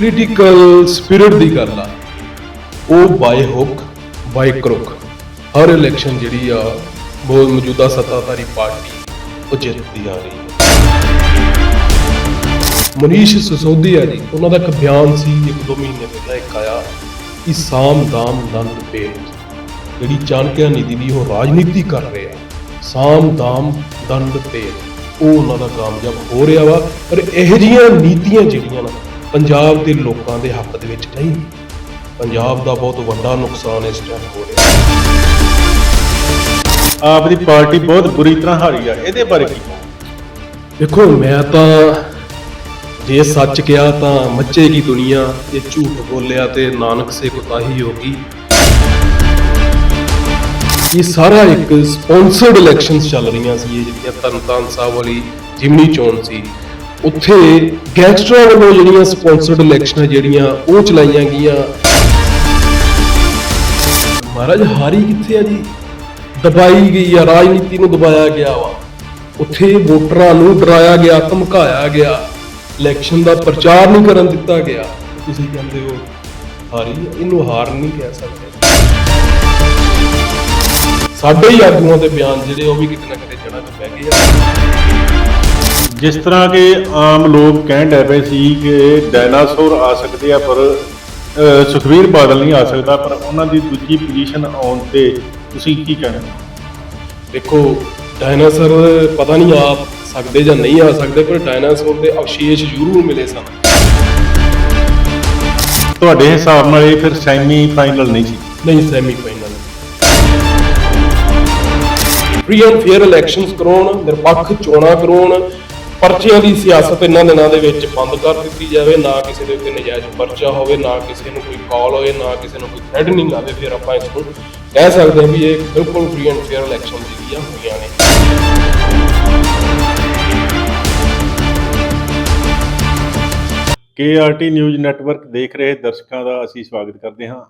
Political spirit ਦੀ ਗੱਲ ਆ। ਉਹ ਬਾਈ ਹੁੱਕ ਬਾਈ ਕਰੁਕ ਹਰ ਇਲੈਕਸ਼ਨ ਜਿਹੜੀ ਆ, ਬਹੁਤ ਮੌਜੂਦਾ ਸੱਤਾਧਾਰੀ ਪਾਰਟੀ ਉਹ ਜਿੱਤਦੀ ਆ ਰਹੀ ਹੈ। ਮਨੀਸ਼ ਸਿਸੋਦੀਆ ਜੀ, ਉਹਨਾਂ ਦਾ ਇੱਕ ਬਿਆਨ ਸੀ, ਇੱਕ ਦੋ ਮਹੀਨੇ ਪਹਿਲਾਂ ਇੱਕ ਆਇਆ, ਕਿ ਸਾਮ ਦਾਮ ਦੰਦ ਭੇਦ ਜਿਹੜੀ ਚਾਣਕਿਆ ਨੀਤੀ ਦੀ ਉਹ ਰਾਜਨੀਤੀ ਕਰ ਰਹੇ ਆ। ਸਾਮ ਦਾਮ ਦੰਦ ਭੇਦ ਉਹ ਉਹਨਾਂ ਦਾ ਕਾਮਯਾਬ ਹੋ ਰਿਹਾ ਵਾ। ਪਰ ਇਹੋ ਜਿਹੀਆਂ ਨੀਤੀਆਂ ਜਿਹੜੀਆਂ ਨਾ ਪੰਜਾਬ ਦੇ ਲੋਕਾਂ ਦੇ ਹੱਕ ਦੇ ਵਿੱਚ ਨਹੀਂ। ਪੰਜਾਬ ਦਾ ਬਹੁਤ ਵੱਡਾ ਨੁਕਸਾਨ ਇਸ ਟਾਈਮ ਹੋ ਰਿਹਾ ਆਪ ਦੀ ਪਾਰਟੀ ਬਹੁਤ ਬੁਰੀ ਤਰ੍ਹਾਂ ਹਾਰੀ ਆ। ਇਹਦੇ ਬਾਰੇ ਕੀ ਕਹੋ ਦੇਖੋ, ਮੈਂ ਤਾਂ ਜੇ ਸੱਚ ਕਿਹਾ ਤਾਂ ਮੱਚੇਗੀ ਦੁਨੀਆ, ਜੇ ਝੂਠ ਬੋਲਿਆ ਤੇ ਨਾਨਕ ਸੇ ਕੁਤਾਹੀ ਹੋਗੀ। ਇਹ ਸਾਰਾ ਇੱਕ ਸਪਾਂਸਰਡ ਇਲੈਕਸ਼ਨਸ ਚੱਲ ਰਹੀਆਂ ਸੀ, ਇਹ ਜਿਹੜੀਆਂ ਤਰਨਤਾਰਨ ਸਾਹਿਬ ਵਾਲੀ ਜਿਮਨੀ ਚੋਣ ਸੀ। ਉੱਥੇ ਗੈਂਗਸਟਰਾਂ ਵੱਲੋਂ ਜਿਹੜੀਆਂ ਸਪਾਂਸਰਡ ਇਲੈਕਸ਼ਨਾਂ ਜਿਹੜੀਆਂ ਉਹ ਚਲਾਈਆਂ ਗਈਆਂ। ਮਹਾਰਾਜ, ਹਾਰੀ ਕਿੱਥੇ ਆ ਜੀ? ਦਬਾਈ ਗਈ ਆ, ਰਾਜਨੀਤੀ ਨੂੰ ਦਬਾਇਆ ਗਿਆ ਵਾ। ਉੱਥੇ ਵੋਟਰਾਂ ਨੂੰ ਡਰਾਇਆ ਗਿਆ, ਧਮਕਾਇਆ ਗਿਆ। ਇਲੈਕਸ਼ਨ ਦਾ ਪ੍ਰਚਾਰ ਨਹੀਂ ਕਰਨ ਦਿੱਤਾ ਗਿਆ। ਤੁਸੀਂ ਕਹਿੰਦੇ ਹੋ, ਹਾਰੀ, ਇਹਨੂੰ ਹਾਰ ਨਹੀਂ ਕਹਿ ਸਕਦੇ। ਸਾਡੇ ਹੀ ਆਗੂਆਂ ਦੇ ਬਿਆਨ ਜਿਹੜੇ ਉਹ ਵੀ ਕਿਤੇ ਨਾ ਕਿਤੇ ਜੜ੍ਹਾਂ 'ਚ ਪੈ ਗਏ ਆ। ਜਿਸ ਤਰ੍ਹਾਂ ਕਿ ਆਮ ਲੋਕ ਕਹਿਣ ਡੈ ਪਏ ਸੀ ਕਿ ਡਾਇਨਾਸੌਰ ਆ ਸਕਦੇ ਆ ਪਰ ਅਹ, ਸੁਖਬੀਰ ਬਾਦਲ ਨਹੀਂ ਆ ਸਕਦਾ ਪਰ ਉਹਨਾਂ ਦੀ ਦੂਜੀ ਪੋਜੀਸ਼ਨ ਆਉਣ ਤੇ ਤੁਸੀਂ ਕੀ ਕਹਿਣਾ? ਦੇਖੋ ਡਾਇਨਾਸੌਰ ਪਤਾ ਨਹੀਂ ਆ ਸਕਦੇ ਜਾਂ ਨਹੀਂ ਆ ਸਕਦੇ ਪਰ ਡਾਇਨਾਸੌਰ ਦੇ ਅਵਸ਼ੇਸ਼ ਜ਼ਰੂਰ ਮਿਲੇ ਸਨ। ਤੁਹਾਡੇ ਹਿਸਾਬ ਨਾਲ ਇਹ ਫਿਰ ਸੈਮੀ ਫਾਈਨਲ ਨਹੀਂ ਸੀ? ਨਹੀਂ semi final free and fair elections ਕਰਾਉਣ ਨਿਰਪੱਖ ਚੋਣਾਂ ਕਰਾਉਣ ਪਰਚਿਆਂ ਦੀ ਸਿਆਸਤ ਇਹਨਾਂ ਦਿਨਾਂ ਦੇ ਵਿੱਚ ਬੰਦ ਕਰ ਦਿੱਤੀ ਜਾਵੇ, ਨਾ ਕਿਸੇ ਦੇ ਉੱਤੇ ਨਜਾਇਜ਼ ਪਰਚਾ ਹੋਵੇ, ਨਾ ਕਿਸੇ ਨੂੰ ਕੋਈ ਕਾਲ ਹੋਵੇ ਨਾ ਕਿਸੇ ਨੂੰ ਕੋਈ ਥ੍ਰੈਟਨਿੰਗ ਆਵੇ ਫਿਰ ਆਪਾਂ ਇਸ ਨੂੰ ਕਹਿ ਸਕਦੇ ਹਾਂ ਵੀ ਇਹ ਬਿਲਕੁਲ ਫ੍ਰੀ ਐਂਡ ਫੇਅਰ ਇਲੈਕਸ਼ਨ ਜਿਹੜੀਆਂ ਹੋਈਆਂ ਨੇ। ਕੇਆਰਟੀ ਨਿਊਜ਼ ਨੈਟਵਰਕ ਦੇਖ ਰਹੇ ਦਰਸ਼ਕਾਂ ਦਾ ਅਸੀਂ ਸਵਾਗਤ ਕਰਦੇ ਹਾਂ।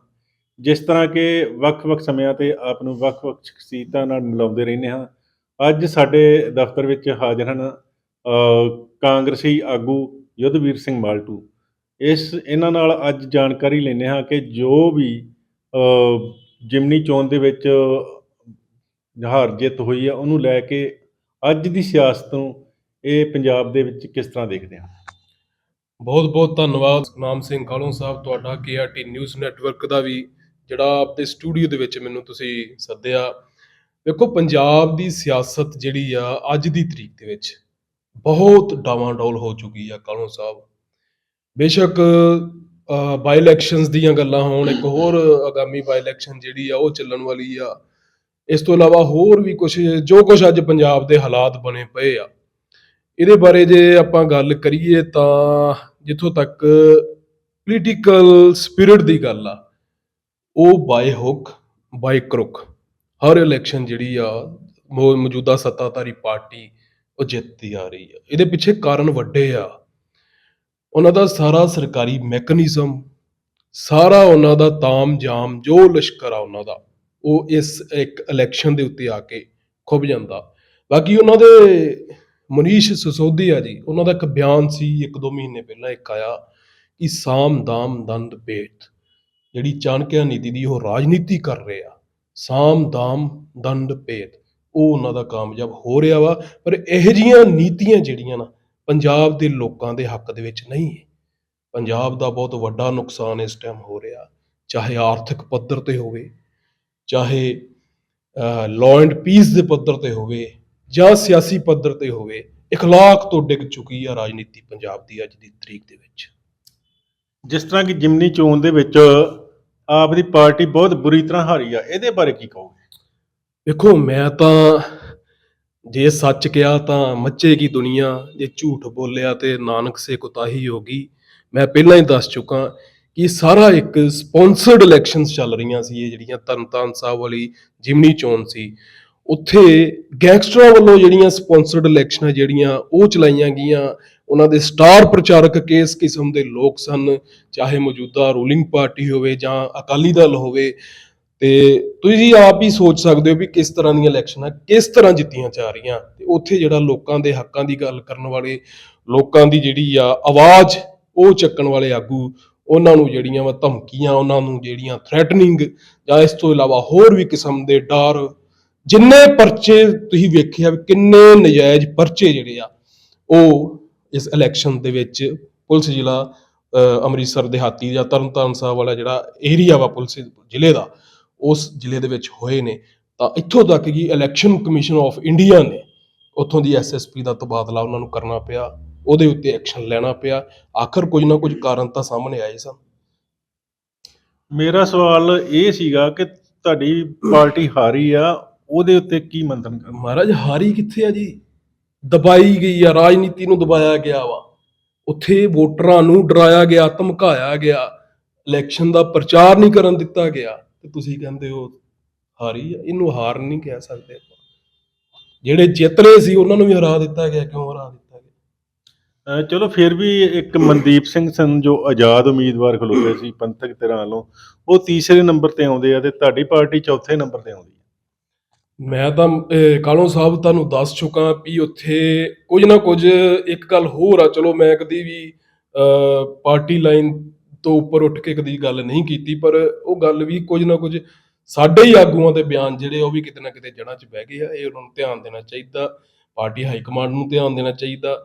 ਜਿਸ ਤਰ੍ਹਾਂ ਕਿ ਵੱਖ-ਵੱਖ ਸਮਿਆਂ ਤੇ ਆਪ ਨੂੰ ਵੱਖ-ਵੱਖ ਸ਼ਖਸੀਅਤਾਂ ਨਾਲ ਮਿਲਾਉਂਦੇ ਰਹਿੰਦੇ ਹਾਂ। ਅੱਜ ਸਾਡੇ ਦਫ਼ਤਰ ਵਿੱਚ ਹਾਜ਼ਰ ਹਨ ਕਾਂਗਰਸੀ ਆਗੂ ਯੁੱਧਵੀਰ ਸਿੰਘ ਮਾਲਟੂ। ਇਸ ਇਹਨਾਂ ਨਾਲ ਅੱਜ ਜਾਣਕਾਰੀ ਲੈਂਦੇ ਹਾਂ ਕਿ ਜੋ ਵੀ ਜਿਮਨੀ ਚੋਣ ਦੇ ਵਿੱਚ ਹਾਰ ਜਿੱਤ ਹੋਈ ਹੈ ਉਹਨੂੰ ਲੈ ਕੇ ਅੱਜ ਦੀ ਸਿਆਸਤ ਨੂੰ ਇਹ ਪੰਜਾਬ ਦੇ ਵਿੱਚ ਕਿਸ ਤਰ੍ਹਾਂ ਦੇਖਦੇ ਹਾਂ? ਬਹੁਤ ਬਹੁਤ ਧੰਨਵਾਦ ਨਾਮ ਸਿੰਘ ਕਾਲੋਂ ਸਾਹਿਬ ਤੁਹਾਡਾ ਕੇਆਰਟੀ ਨਿਊਜ਼ ਨੈਟਵਰਕ ਦਾ ਵੀ, ਜਿਹੜਾ ਆਪਣੇ ਸਟੂਡੀਓ ਦੇ ਵਿੱਚ ਮੈਨੂੰ ਤੁਸੀਂ ਸੱਦਿਆ। ਦੇਖੋ ਪੰਜਾਬ ਦੀ ਸਿਆਸਤ ਜਿਹੜੀ ਆ ਅੱਜ ਦੀ ਤਰੀਕ ਦੇ ਵਿੱਚ ਬਹੁਤ ਡਾਵਾਂਡੋਲ ਹੋ ਚੁੱਕੀ ਆ ਕਾਲੋਂ ਸਾਹਿਬ। ਬੇਸ਼ੱਕ ਬਾਈ ਇਲੈਕਸ਼ਨਸ ਦੀਆਂ ਗੱਲਾਂ ਹੋਣ, ਇੱਕ ਹੋਰ ਆਗਾਮੀ ਬਾਈ ਇਲੈਕਸ਼ਨ ਜਿਹੜੀ ਆ, ਉਹ ਚੱਲਣ ਵਾਲੀ ਆ। ਇਸ ਤੋਂ ਇਲਾਵਾ ਹੋਰ ਵੀ ਕੁਝ ਜੋ ਕੁਝ ਅੱਜ ਪੰਜਾਬ ਦੇ ਹਾਲਾਤ ਬਣੇ ਪਏ ਆ। ਇਹਦੇ ਬਾਰੇ ਜੇ ਆਪਾਂ ਗੱਲ ਕਰੀਏ ਤਾਂ ਜਿੱਥੋਂ ਤੱਕ ਪੋਲੀਟੀਕਲ ਸਪਿਰਿਟ ਦੀ ਗੱਲ ਆ, ਉਹ ਬਾਈ ਹੁੱਕ ਬਾਈ ਕਰੁਕ ਹਰ ਇਲੈਕਸ਼ਨ ਜਿਹੜੀ ਆ ਮੌਜੂਦਾ ਸੱਤਾਧਾਰੀ ਪਾਰਟੀ ਉਹ ਜਿੱਤਦੀ ਆ ਰਹੀ ਆ। ਇਹਦੇ ਪਿੱਛੇ ਕਾਰਨ ਵੱਡੇ ਆ। ਉਹਨਾਂ ਦਾ ਸਾਰਾ ਸਰਕਾਰੀ ਮੈਕੈਨਿਜ਼ਮ ਸਾਰਾ ਉਹਨਾਂ ਦਾ ਤਾਮ-ਜਾਮ, ਜੋ ਲਸ਼ਕਰ ਆ ਉਹਨਾਂ ਦਾ, ਉਹ ਇਸ ਇੱਕ ਇਲੈਕਸ਼ਨ ਦੇ ਉੱਤੇ ਆ ਕੇ ਖੁੱਭ ਜਾਂਦਾ। ਬਾਕੀ ਉਹਨਾਂ ਦੇ ਮਨੀਸ਼ ਸਿਸੋਦੀਆ ਜੀ, ਉਹਨਾਂ ਦਾ ਇੱਕ ਬਿਆਨ ਸੀ ਇੱਕ ਦੋ ਮਹੀਨੇ ਪਹਿਲਾਂ ਇੱਕ ਆਇਆ ਕਿ ਸਾਮ ਦਾਮ ਦੰਦ ਭੇਦ ਜਿਹੜੀ ਚਾਣਕਿਆ ਨੀਤੀ ਦੀ ਉਹ ਰਾਜਨੀਤੀ ਕਰ ਰਹੇ ਆ। ਸਾਮ ਦਾਮ ਦੰਡ ਭੇਦ ਉਹ ਉਹਨਾਂ ਦਾ ਕਾਮਯਾਬ ਹੋ ਰਿਹਾ ਵਾ ਪਰ ਇਹੋ ਜਿਹੀਆਂ ਨੀਤੀਆਂ ਜਿਹੜੀਆਂ ਨਾ ਪੰਜਾਬ ਦੇ ਲੋਕਾਂ ਦੇ ਹੱਕ ਦੇ ਵਿੱਚ ਨਹੀਂ ਹੈ ਪੰਜਾਬ ਦਾ ਬਹੁਤ ਵੱਡਾ ਨੁਕਸਾਨ ਇਸ ਟਾਈਮ ਹੋ ਰਿਹਾ ਚਾਹੇ ਆਰਥਿਕ ਪੱਧਰ ਤੇ ਹੋਵੇ ਚਾਹੇ ਲਾਅ ਐਂਡ ਪੀਸ ਦੇ ਪੱਧਰ ਤੇ ਹੋਵੇ ਜਾਂ ਸਿਆਸੀ ਪੱਧਰ ਤੇ ਹੋਵੇ اخلاق ਤੋਂ ਡਿੱਗ ਚੁੱਕੀ ਆ ਰਾਜਨੀਤੀ ਪੰਜਾਬ ਦੀ ਅੱਜ ਦੀ ਤਰੀਕ ਦੇ ਵਿੱਚ ਜਿਸ ਤਰ੍ਹਾਂ ਕਿ ਜਿਮਨੀ ਚੋਣ ਦੇ ਵਿੱਚ ਆਪ ਦੀ ਪਾਰਟੀ ਬਹੁਤ ਬੁਰੀ ਤਰ੍ਹਾਂ ਹਾਰੀ ਆ ਇਹਦੇ ਬਾਰੇ ਕੀ ਕਹੋਗੇ ਵੇਖੋ, ਮੈਂ ਤਾਂ ਜੇ ਸੱਚ ਕਿਹਾ ਤਾਂ ਮੱਚੇਗੀ ਦੁਨੀਆ, ਜੇ ਝੂਠ ਬੋਲਿਆ ਤੇ ਨਾਨਕ ਸੇ ਕੁਤਾਹੀ ਹੋਗੀ। ਮੈਂ ਪਹਿਲਾਂ ਹੀ ਦੱਸ ਚੁੱਕਾ ਕਿ ਸਾਰਾ ਇੱਕ ਸਪਾਂਸਰਡ ਇਲੈਕਸ਼ਨਸ ਚੱਲ ਰਹੀਆਂ ਸੀ, ਇਹ ਜਿਹੜੀਆਂ ਤਰਨਤਾਰਨ ਸਾਹਿਬ ਵਾਲੀ ਜਿਮਨੀ ਚੋਣ ਸੀ। ਉੱਥੇ ਗੈਂਗਸਟਰਾਂ ਵੱਲੋਂ ਜਿਹੜੀਆਂ ਸਪਾਂਸਰਡ ਇਲੈਕਸ਼ਨਾਂ ਜਿਹੜੀਆਂ ਉਹ ਚਲਾਈਆਂ ਗਈਆਂ। ਉਹਨਾਂ ਦੇ ਸਟਾਰ ਪ੍ਰਚਾਰਕ ਕਿਸ ਕਿਸਮ ਦੇ ਲੋਕ ਸਨ, ਚਾਹੇ ਮੌਜੂਦਾ ਰੂਲਿੰਗ ਪਾਰਟੀ ਹੋਵੇ ਜਾਂ ਅਕਾਲੀ ਦਲ ਹੋਵੇ। ਤੇ ਤੁਸੀਂ ਆਪ ਹੀ ਸੋਚ ਸਕਦੇ ਹੋ ਵੀ ਕਿਸ ਤਰ੍ਹਾਂ ਦੀਆਂ ਇਲੈਕਸ਼ਨਾਂ ਕਿਸ ਤਰ੍ਹਾਂ ਜਿੱਤੀਆਂ ਜਾ ਰਹੀਆਂ। ਤੇ ਉੱਥੇ ਜਿਹੜਾ ਲੋਕਾਂ ਦੇ ਹੱਕਾਂ ਦੀ ਗੱਲ ਕਰਨ ਵਾਲੇ ਲੋਕਾਂ ਦੀ ਜਿਹੜੀ ਆ ਆਵਾਜ਼ ਉਹ ਚੱਕਣ ਵਾਲੇ ਆਗੂ ਉਹਨਾਂ ਨੂੰ ਜਿਹੜੀਆਂ ਵਾ ਧਮਕੀਆਂ ਉਹਨਾਂ ਨੂੰ ਜਿਹੜੀਆਂ ਥ੍ਰੈਟਨਿੰਗ ਜਾਂ ਇਸ ਤੋਂ ਇਲਾਵਾ ਹੋਰ ਵੀ ਕਿਸਮ ਦੇ ਡਰ ਜਿੰਨੇ ਪਰਚੇ ਤੁਸੀਂ ਵੇਖਿਆ ਵੀ ਕਿੰਨੇ ਨਜਾਇਜ਼ ਪਰਚੇ ਜਿਹੜੇ ਆ ਉਹ ਇਸ ਇਲੈਕਸ਼ਨ ਦੇ ਵਿੱਚ ਪੁਲਿਸ ਜ਼ਿਲ੍ਹਾ ਅਹ, ਅੰਮ੍ਰਿਤਸਰ ਦਿਹਾਤੀ ਜਾਂ ਤਰਨਤਾਰਨ ਸਾਹਿਬ ਵਾਲਾ ਜਿਹੜਾ ਏਰੀਆ ਵਾ ਪੁਲਿਸ ਜ਼ਿਲ੍ਹੇ ਦਾ ਉਸ ਜ਼ਿਲ੍ਹੇ ਦੇ ਵਿੱਚ ਹੋਏ ਨੇ ਤਾਂ ਇੱਥੋਂ ਤੱਕ ਕਿ ਇਲੈਕਸ਼ਨ ਕਮਿਸ਼ਨ ਆਫ ਇੰਡੀਆ ਨੇ ਉੱਥੋਂ ਦੀ ਐਸਐਸਪੀ ਦਾ ਤਬਾਦਲਾ ਉਹਨਾਂ ਨੂੰ ਕਰਨਾ ਪਿਆ ਉਹਦੇ ਉੱਤੇ ਐਕਸ਼ਨ ਲੈਣਾ ਪਿਆ। ਆਖਰ ਕੁਝ ਨਾ ਕੁਝ ਕਾਰਨ ਤਾਂ ਸਾਹਮਣੇ ਆਏ ਸਨ। ਮੇਰਾ ਸਵਾਲ ਇਹ ਸੀਗਾ ਕਿ ਤੁਹਾਡੀ ਪਾਰਟੀ ਹਾਰੀ ਆ ਉਹਦੇ ਉੱਤੇ ਕੀ ਮੰਥਨ ਮਹਾਰਾਜ ਹਾਰੀ ਕਿੱਥੇ ਆ ਜੀ? ਦਬਾਈ ਗਈ ਆ ਰਾਜਨੀਤੀ ਨੂੰ ਦਬਾਇਆ ਗਿਆ ਵਾ। ਉੱਥੇ ਵੋਟਰਾਂ ਨੂੰ ਡਰਾਇਆ ਗਿਆ ਧਮਕਾਇਆ ਗਿਆ। ਇਲੈਕਸ਼ਨ ਦਾ ਪ੍ਰਚਾਰ ਨਹੀਂ ਕਰਨ ਦਿੱਤਾ ਗਿਆ। ਤੇ ਤੁਸੀਂ ਕਹਿੰਦੇ ਹੋ ਹਾਰੀ ਆ। ਇਹਨੂੰ ਹਾਰ ਨਹੀਂ ਕਹਿ ਸਕਦੇ ਆਪਾਂ। ਜਿਹੜੇ ਜਿੱਤ ਰਹੇ ਸੀ ਉਹਨਾਂ ਨੂੰ ਵੀ ਹਰਾ ਦਿੱਤਾ ਗਿਆ ਕਿਉਂ ਹਰਾ ਦਿੱਤਾ ਗਿਆ? ਚਲੋ ਫਿਰ ਵੀ ਇੱਕ ਮਨਦੀਪ ਸਿੰਘ ਸਨ ਜੋ ਆਜ਼ਾਦ ਉਮੀਦਵਾਰ ਖਲੋਤੇ ਸੀ ਪੰਥਕ ਧਿਰਾਂ ਵੱਲੋਂ। ਉਹ ਤੀਸਰੇ ਨੰਬਰ ਤੇ ਆਉਂਦੇ ਆ ਤੇ ਤੁਹਾਡੀ ਪਾਰਟੀ ਚੌਥੇ ਨੰਬਰ ਤੇ ਆਉਂਦੀ ਹੈ ਮੈਂ ਤਾਂ ਕਾਲੋਂ ਸਾਹਿਬ ਤੁਹਾਨੂੰ ਦੱਸ ਚੁੱਕਾ ਵੀ ਉੱਥੇ ਕੁਝ ਨਾ ਕੁਝ ਇੱਕ ਗੱਲ ਹੋਰ ਆ। ਚਲੋ ਮੈਂ ਕਦੀ ਵੀ ਪਾਰਟੀ ਲਾਈਨ ਤੋਂ ਉੱਪਰ ਉੱਠ ਕੇ ਕਦੀ ਗੱਲ ਨਹੀਂ ਕੀਤੀ ਪਰ ਉਹ ਗੱਲ ਵੀ ਕੁਝ ਨਾ ਕੁਝ ਸਾਡੇ ਹੀ ਆਗੂਆਂ ਦੇ ਬਿਆਨ ਜਿਹੜੇ ਉਹ ਵੀ ਕਿਤੇ ਨਾ ਕਿਤੇ ਜੜ੍ਹਾਂ 'ਚ ਬਹਿ ਗਏ ਆ ਇਹ ਉਹਨਾਂ ਨੂੰ ਧਿਆਨ ਦੇਣਾ ਚਾਹੀਦਾ ਪਾਰਟੀ ਹਾਈ ਕਮਾਂਡ ਨੂੰ ਧਿਆਨ ਦੇਣਾ ਚਾਹੀਦਾ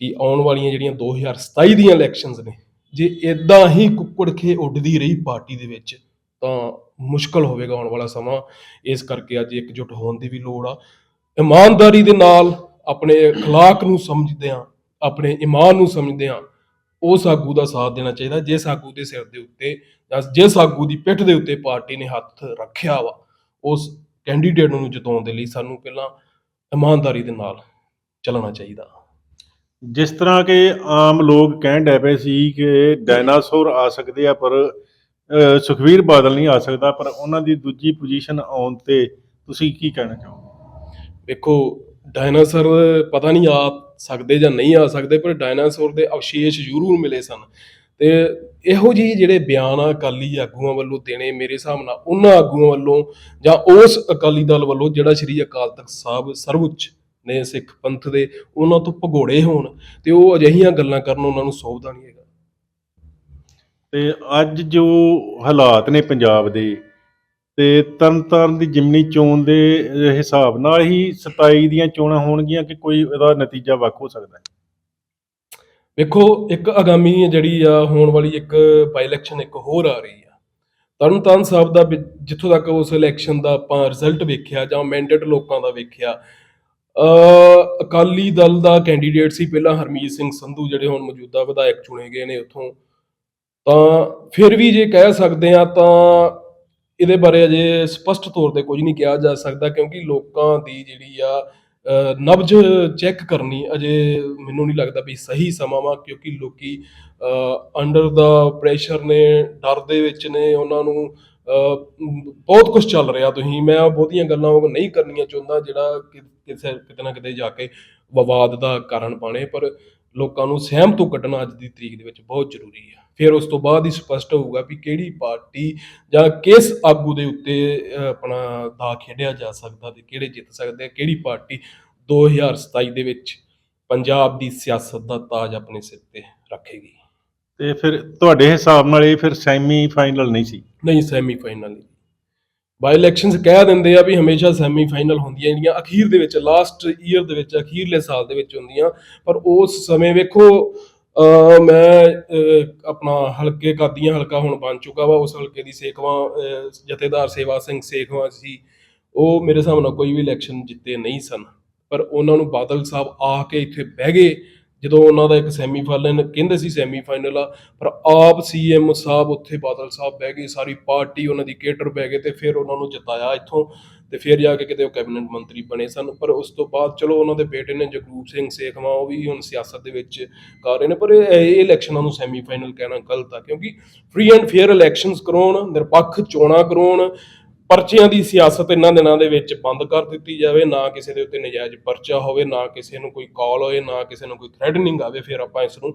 ਕਿ ਆਉਣ ਵਾਲੀਆਂ ਜਿਹੜੀਆਂ 2027 ਦੀਆਂ ਇਲੈਕਸ਼ਨਸ ਨੇ ਜੇ ਇਦਾਂ ਹੀ ਕੁੱਕੜ ਖੇ ਉੱਡਦੀ ਰਹੀ ਪਾਰਟੀ ਦੇ ਵਿੱਚ ਤਾਂ ਮੁਸ਼ਕਲ ਹੋਵੇਗਾ ਆਉਣ ਵਾਲਾ ਸਮਾਂ ਇਸ ਕਰਕੇ ਅੱਜ ਇਕਜੁੱਟ ਹੋਣ ਦੀ ਵੀ ਲੋੜ ਆ ਇਮਾਨਦਾਰੀ ਦੇ ਨਾਲ ਆਪਣੇ اخلاق ਨੂੰ ਸਮਝਦਿਆਂ ਆਪਣੇ ਈਮਾਨ ਨੂੰ ਸਮਝਦਿਆਂ ਉਸ ਆਗੂ ਦਾ ਸਾਥ ਦੇਣਾ ਚਾਹੀਦਾ ਜਿਸ ਆਗੂ ਦੇ ਸਿਰ ਦੇ ਉੱਤੇ ਜਾਂ ਜਿਸ ਆਗੂ ਦੀ ਪਿੱਠ ਦੇ ਉੱਤੇ ਪਾਰਟੀ ਨੇ ਹੱਥ ਰੱਖਿਆ ਵਾ ਉਸ ਕੈਂਡੀਡੇਟ ਨੂੰ ਜਿਤਾਉਣ ਦੇ ਲਈ ਸਾਨੂੰ ਪਹਿਲਾਂ ਇਮਾਨਦਾਰੀ ਦੇ ਨਾਲ ਚੱਲਣਾ ਚਾਹੀਦਾ। ਜਿਸ ਤਰ੍ਹਾਂ ਕਿ ਆਮ ਲੋਕ ਕਹਿਣ ਡੈ ਪਏ ਸੀ ਕਿ ਡਾਇਨਾਸੌਰ ਆ ਸਕਦੇ ਆ ਪਰ ਅਹ, ਸੁਖਬੀਰ ਬਾਦਲ ਨਹੀਂ ਆ ਸਕਦਾ ਪਰ ਉਹਨਾਂ ਦੀ ਦੂਜੀ ਪੋਜੀਸ਼ਨ ਆਉਣ ਤੇ ਤੁਸੀਂ ਕੀ ਕਹਿਣਾ ਚਾਹੋਗੇ? ਵੇਖੋ ਡਾਇਨਾਸੌਰ ਪਤਾ ਨਹੀਂ ਆ ਸਕਦੇ ਜਾਂ ਨਹੀਂ ਆ ਸਕਦੇ, ਪਰ ਡਾਇਨਾਸੌਰ ਦੇ ਅਵਸ਼ੇਸ਼ ਜ਼ਰੂਰ ਮਿਲੇ ਸਨ। ਤੇ ਇਹੋ ਜਿਹੇ ਜਿਹੜੇ ਬਿਆਨ ਆ ਅਕਾਲੀ ਆਗੂਆਂ ਵੱਲੋਂ ਦੇਣੇ ਮੇਰੇ ਹਿਸਾਬ ਨਾਲ ਉਹਨਾਂ ਆਗੂਆਂ ਵੱਲੋਂ ਜਾਂ ਉਸ ਅਕਾਲੀ ਦਲ ਵੱਲੋਂ ਜਿਹੜਾ ਸ੍ਰੀ ਅਕਾਲ ਤਖਤ ਸਾਹਿਬ ਸਰਵਉੱਚ ਨੇ ਸਿੱਖ ਪੰਥ ਦੇ ਉਹਨਾਂ ਤੋਂ ਭਗੋੜੇ ਹੋਣ ਤੇ ਉਹ ਅਜਿਹੀਆਂ ਗੱਲਾਂ ਕਰਨ ਉਹਨਾਂ ਨੂੰ ਸੋਭਦਾ ਨਹੀਂ ਹੈਗਾ। ਤੇ ਅੱਜ ਜੋ ਹਾਲਾਤ ਨੇ ਪੰਜਾਬ ਦੇ ਤੇ ਤਰਨਤਾਰਨ ਦੀ ਜਿਮਨੀ ਚੋਣ ਦੇ ਹਿਸਾਬ ਨਾਲ ਹੀ 27 ਦੀਆਂ ਚੋਣਾਂ ਹੋਣਗੀਆਂ ਕਿ ਕੋਈ ਇਹਦਾ ਨਤੀਜਾ ਵੱਖ ਹੋ ਸਕਦਾ ਹੈ? ਵੇਖੋ, ਇੱਕ ਆਗਾਮੀ ਜਿਹੜੀ ਆ, ਹੋਣ ਵਾਲੀ ਇੱਕ ਬਾਈ ਇਲੈਕਸ਼ਨ ਇੱਕ ਹੋਰ ਆ ਰਹੀ ਆ। ਤਰਨਤਾਰਨ ਸਾਹਿਬ ਦਾ ਜਿੱਥੋਂ ਤੱਕ ਉਸ ਇਲੈਕਸ਼ਨ ਦਾ ਆਪਾਂ ਰਿਜ਼ਲਟ ਵੇਖਿਆ ਜਾਂ ਮੈਂਡੇਟ ਲੋਕਾਂ ਦਾ ਵੇਖਿਆ ਅ ਅਕਾਲੀ ਦਲ ਦਾ ਕੈਂਡੀਡੇਟ ਸੀ ਪਹਿਲਾਂ ਹਰਮੀਤ ਸਿੰਘ ਸੰਧੂ, ਜਿਹੜੇ ਹੁਣ ਮੌਜੂਦਾ ਵਿਧਾਇਕ ਚੁਣੇ ਗਏ ਨੇ ਉੱਥੋਂ। ਤਾਂ ਫਿਰ ਵੀ ਜੇ ਕਹਿ ਸਕਦੇ ਆ ਤਾਂ ਇਹਦੇ ਬਾਰੇ ਅਜੇ ਸਪਸ਼ਟ ਤੌਰ ਤੇ ਕੁਝ ਨਹੀਂ ਕਿਹਾ ਜਾ ਸਕਦਾ ਕਿਉਂਕਿ ਲੋਕਾਂ ਦੀ ਜਿਹੜੀ ਆ ਅ, ਨਬਜ ਚੈੱਕ ਕਰਨੀ ਅਜੇ ਮੈਨੂੰ ਨਹੀਂ ਲੱਗਦਾ ਵੀ ਸਹੀ ਸਮਾਂ ਵਾ ਕਿਉਂਕਿ ਲੋਕੀ ਅੰਡਰ ਦਾ ਪ੍ਰੈਸ਼ਰ ਨੇ ਡਰ ਦੇ ਵਿੱਚ ਨੇ ਉਹਨਾਂ ਨੂੰ ਅ, ਬਹੁਤ ਕੁਝ ਚੱਲ ਰਿਹਾ ਤੁਸੀਂ ਮੈਂ ਬਹੁਤੀਆਂ ਗੱਲਾਂ ਉਹ ਨਹੀਂ ਕਰਨੀਆਂ ਚਾਹੁੰਦਾ ਜਿਹੜਾ ਕਿ- ਕਿਸੇ ਕਿਤੇ ਨਾ ਕਿਤੇ ਜਾ ਕੇ ਵਿਵਾਦ ਦਾ ਕਾਰਨ ਬਣੇ ਪਰ ਲੋਕਾਂ ਨੂੰ ਸਹਿਮ ਤੋਂ ਕੱਢਣਾ ਅੱਜ ਦੀ ਤਰੀਕ ਦੇ ਵਿੱਚ ਬਹੁਤ ਜ਼ਰੂਰੀ ਹੈ ਫਿਰ ਉਸ ਤੋਂ ਬਾਅਦ ਹੀ ਸਪਸ਼ਟ ਹੋਊਗਾ ਵੀ ਕਿਹੜੀ ਪਾਰਟੀ ਜਾਂ ਕਿਸ ਆਗੂ ਦੇ ਉੱਤੇ ਆਪਣਾ ਦਾ ਖੇਡਿਆ ਜਾ ਸਕਦਾ ਤੇ ਕਿਹੜੇ ਜਿੱਤ ਸਕਦੇ ਆ ਕਿਹੜੀ ਪਾਰਟੀ 2027 ਦੇ ਵਿੱਚ ਪੰਜਾਬ ਦੀ ਸਿਆਸਤ ਦਾ ਤਾਜ ਆਪਣੇ ਸਿਰ ਤੇ ਰੱਖੇਗੀ। ਤੇ ਫਿਰ ਤੁਹਾਡੇ ਹਿਸਾਬ ਨਾਲ ਇਹ ਫਿਰ ਸੈਮੀ ਫਾਈਨਲ ਨਹੀਂ ਸੀ? ਨਹੀਂ ਸੈਮੀ ਫਾਈਨਲ ਬਾਈ ਇਲੈਕਸ਼ਨਸ ਕਹਿ ਦਿੰਦੇ ਆ ਵੀ ਹਮੇਸ਼ਾ ਸੈਮੀ ਫਾਈਨਲ ਹੁੰਦੀਆਂ ਜਿਹੜੀਆਂ ਅਖੀਰ ਦੇ ਵਿੱਚ ਲਾਸਟ ਈਅਰ ਦੇ ਵਿੱਚ, ਅਖੀਰਲੇ ਸਾਲ ਦੇ ਵਿੱਚ ਹੁੰਦੀਆਂ। ਪਰ ਉਸ ਸਮੇਂ ਵੇਖੋ ਮੈਂ ਆਪਣਾ ਹਲਕੇ ਕਾਦੀਆਂ ਹਲਕਾ ਹੁਣ ਬਣ ਚੁੱਕਾ ਵਾ, ਉਸ ਹਲਕੇ ਦੀ ਸੇਖਵਾਂ ਜਥੇਦਾਰ ਸੇਵਾ ਸਿੰਘ ਸੇਖਵਾਂ ਸੀ। ਉਹ ਮੇਰੇ ਹਿਸਾਬ ਨਾਲ ਕੋਈ ਵੀ ਇਲੈਕਸ਼ਨ ਜਿੱਤੇ ਨਹੀਂ ਸਨ। ਪਰ ਉਹਨਾਂ ਨੂੰ ਬਾਦਲ ਸਾਹਿਬ ਆ ਕੇ ਇੱਥੇ ਬਹਿ ਗਏ। ਜਦੋਂ ਉਹਨਾਂ ਦਾ ਇੱਕ ਸੈਮੀਫਾਈਨਲ ਕਹਿੰਦੇ ਸੀ ਸੈਮੀਫਾਈਨਲ ਆ, ਪਰ ਆਪ ਸੀਐਮ ਸਾਹਿਬ ਉੱਥੇ ਬਾਦਲ ਸਾਹਿਬ ਬਹਿ ਗਏ, ਸਾਰੀ ਪਾਰਟੀ ਉਹਨਾਂ ਦੀ ਕੇਟਰ ਬਹਿ ਗਏ ਤੇ ਫਿਰ ਉਹਨਾਂ ਨੂੰ ਜਿਤਾਇਆ ਇੱਥੋਂ ਤੇ ਫਿਰ ਜਾ ਕੇ ਕਿਤੇ ਉਹ ਕੈਬਨਿਟ ਮੰਤਰੀ ਬਣੇ ਸਨ। ਪਰ ਉਸ ਤੋਂ ਬਾਅਦ ਚਲੋ ਉਹਨਾਂ ਦੇ ਬੇਟੇ ਨੇ ਜਗਰੂਪ ਸਿੰਘ ਸੇਖਵਾਂ, ਉਹ ਵੀ ਹੁਣ ਸਿਆਸਤ ਦੇ ਵਿੱਚ ਕਰ ਰਹੇ ਨੇ, ਪਰ ਇਹ ਇਹ ਇਲੈਕਸ਼ਨਾਂ ਨੂੰ ਸੈਮੀਫਾਈਨਲ ਕਹਿਣਾ ਗਲਤ ਆ ਕਿਉਂਕਿ ਫ੍ਰੀ ਐਂਡ ਫੇਅਰ ਇਲੈਕਸ਼ਨਸ ਕਰਾਉਣ, ਨਿਰਪੱਖ ਚੋਣਾਂ ਕਰਾਉਣ ਪਰਚਿਆਂ ਦੀ ਸਿਆਸਤ ਇਹਨਾਂ ਦਿਨਾਂ ਦੇ ਵਿੱਚ ਬੰਦ ਕਰ ਦਿੱਤੀ ਜਾਵੇ ਨਾ ਕਿਸੇ ਦੇ ਉੱਤੇ ਨਜਾਇਜ਼ ਪਰਚਾ ਹੋਵੇ ਨਾ ਕਿਸੇ ਨੂੰ ਕੋਈ ਕਾਲ ਹੋਏ ਨਾ ਕਿਸੇ ਨੂੰ ਕੋਈ ਥ੍ਰੈਟਨਿੰਗ ਆਵੇ ਫਿਰ ਆਪਾਂ ਇਸ ਨੂੰ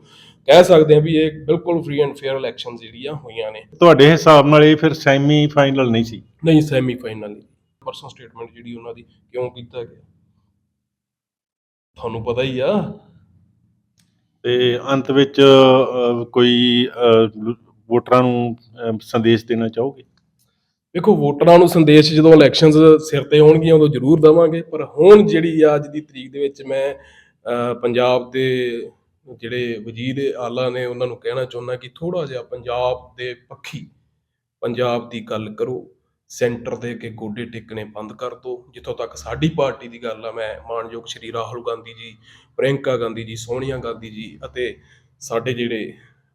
ਕਹਿ ਸਕਦੇ ਹਾਂ ਵੀ ਇਹ ਬਿਲਕੁਲ ਫ੍ਰੀ ਐਂਡ ਫੇਅਰ ਇਲੈਕਸ਼ਨ ਜਿਹੜੀਆਂ ਹੋਈਆਂ ਨੇ। ਤੁਹਾਡੇ ਹਿਸਾਬ ਨਾਲ ਇਹ ਫਿਰ ਸੈਮੀ ਫਾਈਨਲ ਨਹੀਂ ਸੀ? ਨਹੀਂ ਸੈਮੀ ਫਾਈਨਲ ਪਰਸਨਲ ਸਟੇਟਮੈਂਟ ਜਿਹੜੀ ਉਹਨਾਂ ਦੀ ਕਿਉਂ ਕੀਤਾ ਗਿਆ? ਤੁਹਾਨੂੰ ਪਤਾ ਹੀ ਆ। ਤੇ ਅੰਤ ਵਿੱਚ ਕੋਈ ਵੋਟਰਾਂ ਨੂੰ ਸੰਦੇਸ਼ ਦੇਣਾ ਚਾਹੋਗੇ? ਵੇਖੋ ਵੋਟਰਾਂ ਨੂੰ ਸੰਦੇਸ਼ ਜਦੋਂ ਇਲੈਕਸ਼ਨਸ ਸਿਰ ਤੇ ਹੋਣਗੀਆਂ ਉਦੋਂ ਜ਼ਰੂਰ ਦਵਾਂਗੇ, ਪਰ ਹੁਣ ਜਿਹੜੀ ਆ ਅੱਜ ਦੀ ਤਰੀਕ ਦੇ ਵਿੱਚ ਮੈਂ ਪੰਜਾਬ ਦੇ ਜਿਹੜੇ ਵਜ਼ੀਰ ਆਲਾ ਨੇ ਉਹਨਾਂ ਨੂੰ ਕਹਿਣਾ ਚਾਹੁੰਦਾ ਕਿ ਥੋੜਾ ਜਿਹਾ ਪੰਜਾਬ ਦੇ ਪੱਖੀ, ਪੰਜਾਬ ਦੀ ਗੱਲ ਕਰੋ, ਸੈਂਟਰ ਦੇ ਕੇ ਗੋਡੇ ਟੇਕਣੇ ਬੰਦ ਕਰ ਦਿਓ ਜਿੱਥੋਂ ਤੱਕ ਸਾਡੀ ਪਾਰਟੀ ਦੀ ਗੱਲ ਆ, ਮੈਂ ਮਾਨਯੋਗ ਸ਼੍ਰੀ ਰਾਹੁਲ ਗਾਂਧੀ ਜੀ, ਪ੍ਰਿਯੰਕਾ ਗਾਂਧੀ ਜੀ, ਸੋਨੀਆ ਗਾਂਧੀ ਜੀ ਅਤੇ ਸਾਡੇ ਜਿਹੜੇ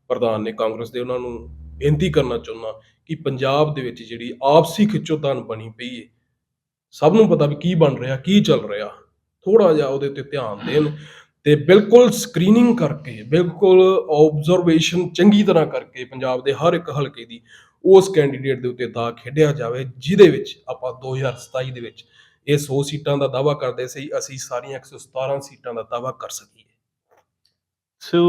ਪ੍ਰਧਾਨ ਨੇ ਕਾਂਗਰਸ ਦੇ, ਉਹਨਾਂ ਨੂੰ ਬੇਨਤੀ ਕਰਨਾ ਚਾਹੁੰਦਾ ਕਿ ਪੰਜਾਬ ਦੇ ਵਿੱਚ ਜਿਹੜੀ ਆਪਸੀ ਖਿੱਚੋਤਾਣ ਬਣੀ ਪਈ ਹੈ ਸਭ ਨੂੰ ਪਤਾ ਵੀ ਕੀ ਬਣ ਰਿਹਾ, ਕੀ ਚੱਲ ਰਿਹਾ। ਥੋੜਾ ਜਿਹਾ ਉਹਦੇ ਤੇ ਧਿਆਨ ਦੇਣ ਤੇ ਬਿਲਕੁਲ ਸਕਰੀਨਿੰਗ ਕਰਕੇ, ਬਿਲਕੁਲ ਆਬਜ਼ਰਵੇਸ਼ਨ ਚੰਗੀ ਤਰ੍ਹਾਂ ਕਰਕੇ ਪੰਜਾਬ ਦੇ ਹਰ ਇੱਕ ਹਲਕੇ ਦੀ ਉਸ ਕੈਂਡੀਡੇਟ ਦੇ ਉੱਤੇ ਦਾ ਖੇਡਿਆ ਜਾਵੇ, ਜਿਹਦੇ ਵਿੱਚ ਆਪਾਂ 2027 ਦੇ ਵਿੱਚ ਇਹ 100 ਸੀਟਾਂ ਦਾ ਦਾਵਾ ਕਰਦੇ ਸੀ, ਅਸੀਂ ਸਾਰੀਆਂ 117 ਸੀਟਾਂ ਦਾ ਦਾਵਾ ਕਰ ਸਕੀਏ। ਸੋ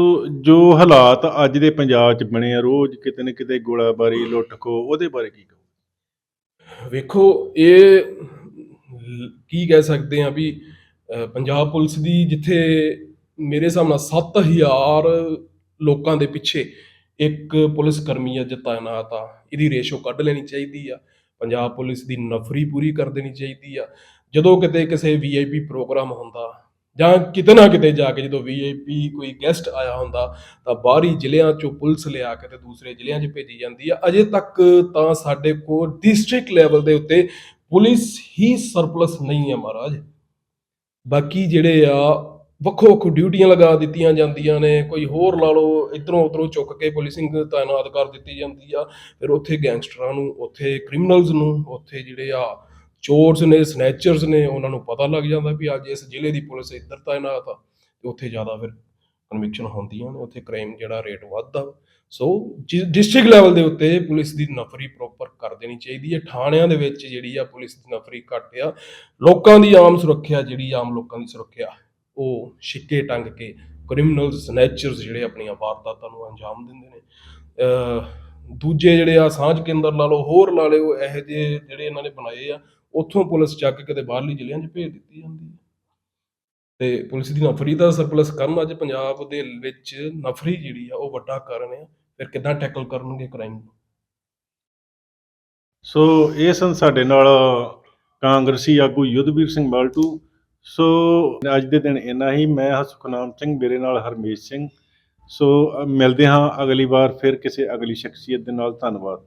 ਜੋ ਹਾਲਾਤ ਅੱਜ ਦੇ ਪੰਜਾਬ 'ਚ ਬਣੇ ਆ, ਰੋਜ਼ ਕਿਤੇ ਨਾ ਕਿਤੇ ਗੋਲਾਬਾਰੀ ਲੁੱਟ ਖੋ ਉਹਦੇ ਬਾਰੇ ਕੀ ਕਹੋ ਵੇਖੋ, ਇਹ ਕੀ ਕਹਿ ਸਕਦੇ ਆ ਵੀ ਪੰਜਾਬ ਪੁਲਿਸ ਦੀ ਜਿੱਥੇ ਮੇਰੇ ਹਿਸਾਬ ਨਾਲ 7000 ਲੋਕਾਂ ਦੇ ਪਿੱਛੇ ਇੱਕ ਪੁਲਿਸ ਕਰਮੀ ਅੱਜ ਤਾਇਨਾਤ ਆ, ਇਹਦੀ ਰੇਸ਼ੋ ਕੱਢ ਲੈਣੀ ਚਾਹੀਦੀ ਆ। ਪੰਜਾਬ ਪੁਲਿਸ ਦੀ ਨਫਰੀ ਪੂਰੀ ਕਰ ਦੇਣੀ ਚਾਹੀਦੀ ਆ। ਜਦੋਂ ਕਿਤੇ ਕਿਸੇ ਵੀਆਈਪੀ ਪ੍ਰੋਗਰਾਮ ਹੁੰਦਾ ਜਾਂ ਕਿਤੇ ਨਾ ਕਿਤੇ ਜਾ ਕੇ ਜਦੋਂ ਵੀਆਈਪੀ ਕੋਈ ਗੈਸਟ ਆਇਆ ਹੁੰਦਾ, ਤਾਂ ਬਾਹਰੀ ਜ਼ਿਲ੍ਹਿਆਂ ਚੋਂ ਪੁਲਿਸ ਲਿਆ ਕੇ ਤੇ ਦੂਸਰੇ ਜ਼ਿਲ੍ਹਿਆਂ 'ਚ ਭੇਜੀ ਜਾਂਦੀ ਆ। ਅਜੇ ਤੱਕ ਤਾਂ ਸਾਡੇ ਕੋਲ ਡਿਸਟ੍ਰਿਕਟ ਲੈਵਲ ਦੇ ਉੱਤੇ ਪੁਲਿਸ ਹੀ ਸਰਪਲਸ ਨਹੀਂ ਹੈ ਮਹਾਰਾਜ। ਬਾਕੀ ਜਿਹੜੇ ਆ ਵੱਖੋ ਵੱਖੋ ਡਿਊਟੀਆਂ ਲਗਾ ਦਿੱਤੀਆਂ ਜਾਂਦੀਆਂ ਨੇ, ਕੋਈ ਹੋਰ ਲਾ ਲਓ, ਇਧਰੋਂ ਉਧਰੋਂ ਚੁੱਕ ਕੇ ਪੁਲਿਸਿੰਗ ਤਾਇਨਾਤ ਕਰ ਦਿੱਤੀ ਜਾਂਦੀ ਆ। ਫਿਰ ਉੱਥੇ ਗੈਂਗਸਟਰਾਂ ਨੂੰ, ਉੱਥੇ ਕ੍ਰਿਮੀਨਲਸ ਨੂੰ, ਉੱਥੇ ਜਿਹੜੇ ਆ ਚੋਰਸ ਨੇ, ਸਨੈਚਰਸ ਨੇ ਉਹਨਾਂ ਨੂੰ ਪਤਾ ਲੱਗ ਜਾਂਦਾ ਵੀ ਅੱਜ ਇਸ ਜ਼ਿਲ੍ਹੇ ਦੀ ਪੁਲਿਸ ਇੱਧਰ ਤਾਇਨਾਤ ਆ ਤੇ ਉੱਥੇ ਜ਼ਿਆਦਾ ਫਿਰ ਕਨਵਿਕਸ਼ਨ ਹੁੰਦੀਆਂ ਨੇ, ਉੱਥੇ ਕ੍ਰਾਈਮ ਜਿਹੜਾ ਰੇਟ ਵੱਧਦਾ। ਵਾ। ਸੋ ਡਿਸਟ੍ਰਿਕਟ ਲੈਵਲ ਦੇ ਉੱਤੇ ਪੁਲਿਸ ਦੀ ਨਫਰੀ ਪ੍ਰੋਪਰ ਕਰ ਦੇਣੀ ਚਾਹੀਦੀ ਹੈ। ਥਾਣਿਆਂ ਦੇ ਵਿੱਚ ਜਿਹੜੀ ਆ ਪੁਲਿਸ ਦੀ ਨਫਰੀ ਘੱਟ ਆ। ਲੋਕਾਂ ਦੀ ਆਮ ਸੁਰੱਖਿਆ ਜਿਹੜੀ ਆਮ ਲੋਕਾਂ ਦੀ ਸੁਰੱਖਿਆ, ਉਹ ਛਿੱਕੇ ਟੰਗ ਕੇ ਕ੍ਰਿਮੀਨਲਸ ਸਨੈਚਰਸ ਜਿਹੜੇ ਆਪਣੀਆਂ ਵਾਰਦਾਤਾਂ ਨੂੰ ਅੰਜਾਮ ਦਿੰਦੇ ਨੇ। ਦੂਜੇ ਜਿਹੜੇ ਆ ਸਾਂਝ ਕੇਂਦਰ ਲਾ ਲਓ, ਹੋਰ ਲਾ ਲਿਓ, ਇਹੋ ਜਿਹੇ ਜਿਹੜੇ ਇਹਨਾਂ ਨੇ ਬਣਾਏ ਆ ਉੱਥੋਂ ਪੁਲਿਸ ਚੱਕ ਕੇ ਕਿਤੇ ਬਾਹਰਲੀ ਜ਼ਿਲ੍ਹਿਆਂ 'ਚ ਭੇਜ ਦਿੱਤੀ ਜਾਂਦੀ ਹੈ। ਤੇ ਪੁਲਿਸ ਦੀ ਨਫਰੀ ਦਾ ਸਰਪਲਸ ਕਰਨ ਅੱਜ ਪੰਜਾਬ ਦੇ ਵਿੱਚ ਨਫਰੀ ਜਿਹੜੀ ਆ ਉਹ ਵੱਡਾ ਕਾਰਨ ਆ, ਫਿਰ ਕਿੱਦਾਂ ਟੈਕਲ ਕਰਨਗੇ ਕ੍ਰਾਈਮ ਨੂੰ? ਸੋ ਇਹ ਸਨ ਸਾਡੇ ਨਾਲ ਕਾਂਗਰਸੀ ਆਗੂ ਯੁੱਧਵੀਰ ਸਿੰਘ ਬਾਲਟੂ। ਸੋ ਅੱਜ ਦੇ ਦਿਨ ਇੰਨਾ ਹੀ, ਮੈਂ ਹਾਂ ਸੁਖਨਾਮ ਸਿੰਘ, ਮੇਰੇ ਨਾਲ ਹਰਮੇਸ਼ ਸਿੰਘ। ਸੋ ਮਿਲਦੇ ਹਾਂ ਅਗਲੀ ਵਾਰ, ਫਿਰ ਕਿਸੇ ਅਗਲੀ ਸ਼ਖਸੀਅਤ ਦੇ ਨਾਲ। ਧੰਨਵਾਦ।